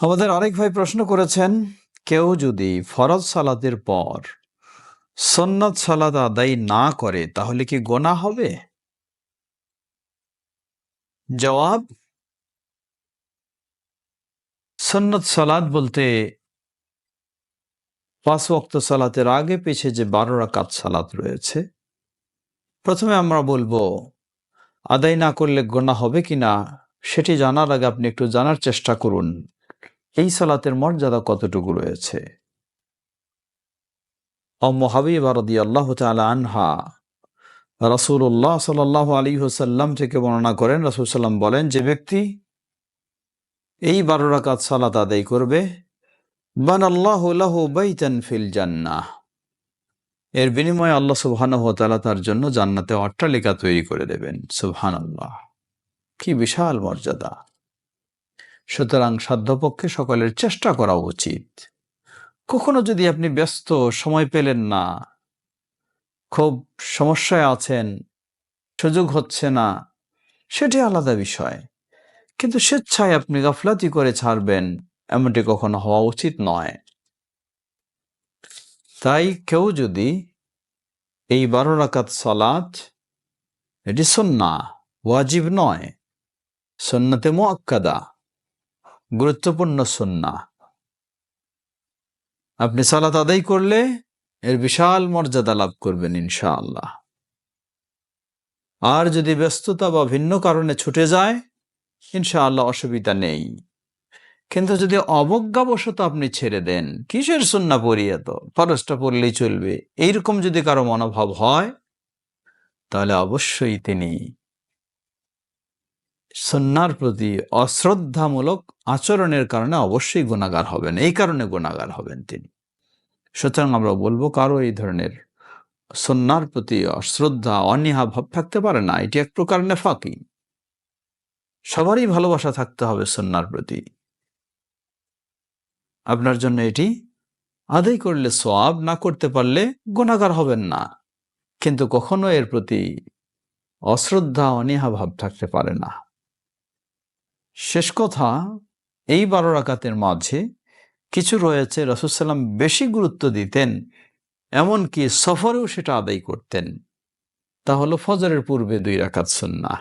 আমাদের আরেক ভাই প্রশ্ন করেছেন, কেউ যদি ফরজ সালাতের পর সন্ন্যত সালাদ আদায় না করে, তাহলে কি গোনা হবে? জবাব সন্ন্যত সালাত বলতে পাঁচ ওয়াক্ত সালাতের আগে পিছে যে বারো রাকাত সালাত রয়েছে, প্রথমে আমরা বলব, আদায় না করলে গোনা হবে কিনা, সেটি জানার আগে আপনি একটু জানার চেষ্টা করুন। এই সালাতের মর্যাদা কতটুকু রয়েছে? অম্ম হাবিবা আল্লাহ আনহা রাসুল্লাহ সাল আলী হোসাল্লাম থেকে বর্ণনা করেন, রাসুল সাল্লাম বলেন, যে ব্যক্তি এই বারো রাকাত সালাত আদায় করবে বান আল্লাহ বাইতান ফিল জান্নাহ। এর বিনিময়ে আল্লাহ তাআলা তার জন্য জান্নাতে অট্টালিকা তৈরি করে দেবেন। সুবহানাল্লাহ। কি বিশাল মর্যাদা। সুতরাং সাধ্যপক্ষে সকলের চেষ্টা করা উচিত। কখনো যদি আপনি ব্যস্ত সময় পেলেন না, খুব সমস্যায় আছেন, সুযোগ হচ্ছে না, সেটি আলাদা বিষয়। কিন্তু স্বেচ্ছায় আপনি গাফলাতি করে ছাড়বেন, এমনটি কখনো হওয়া উচিত নয়। তাই কেউ যদি এই বারো রাকাত সালাত, এটি সন্না ওয়াজিব নয়, সন্নাতে মোয়াক্কাদা গুরুত্বপূর্ণ সন্না আপনি সালাত আদায় করলে এর বিশাল মর্যাদা লাভ করবেন ইনশাআল্লাহ। আর যদি ব্যস্ততা বা ভিন্ন কারণে ছুটে যায়, ইনশাআল্লাহ অসুবিধা নেই। কিন্তু যদি অবজ্ঞাবশত আপনি ছেড়ে দেন, কিসের সন্না পড়িয়ে তো ফরসটা পড়লেই চলবে। এইরকম যদি কারও মনোভাব হয়, তাহলে অবশ্যই তিনি সন্ন্যার প্রতি অশ্রদ্ধামূলক আচরণের কারণে অবশ্যই গুণাগার হবেন। এই কারণে গুণাগার হবেন তিনি। সুতরাং আমরা বলব, কারও এই ধরনের সন্ন্যার প্রতি অশ্রদ্ধা, অনীহা ভাব থাকতে পারে না। এটি এক প্রকার নেফাকি। সবারই ভালোবাসা থাকতে হবে সন্ন্যার প্রতি। আপনার জন্য এটি আদায় করলে সোয়াব না করতে পারলে গুণাগার হবেন না। কিন্তু কখনো এর প্রতি অশ্রদ্ধা, অনীহা ভাব থাকতে পারে না। শেষ কথা, এই বারো রাকাতের মাঝে কিছু রয়েছে রসুসাল্লাম বেশি গুরুত্ব দিতেন, এমনকি সফরেও সেটা আদায় করতেন। তা হলো ফজরের পূর্বে দুই রাকাত সন্না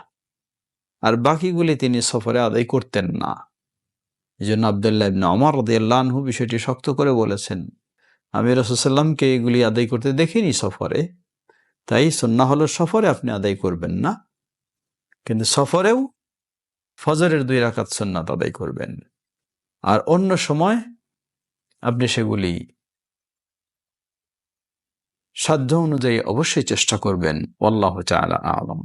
আর বাকিগুলি তিনি সফরে আদায় করতেন না। এই জন্য আবদুল্লাহ ইবনে অমর রদিয়াল্লাহু বিষয়টি শক্ত করে বলেছেন, আমি রসুসাল্লামকে এগুলি আদায় করতে দেখিনি সফরে, তাই সন্না হলো সফরে আপনি আদায় করবেন না। কিন্তু সফরেও ফজরের দুই রাকাত সন্ন্যাত আদায় করবেন। আর অন্য সময় আপনি সেগুলি সাধ্য অনুযায়ী অবশ্যই চেষ্টা করবেন। আল্লাহ চালা আলম।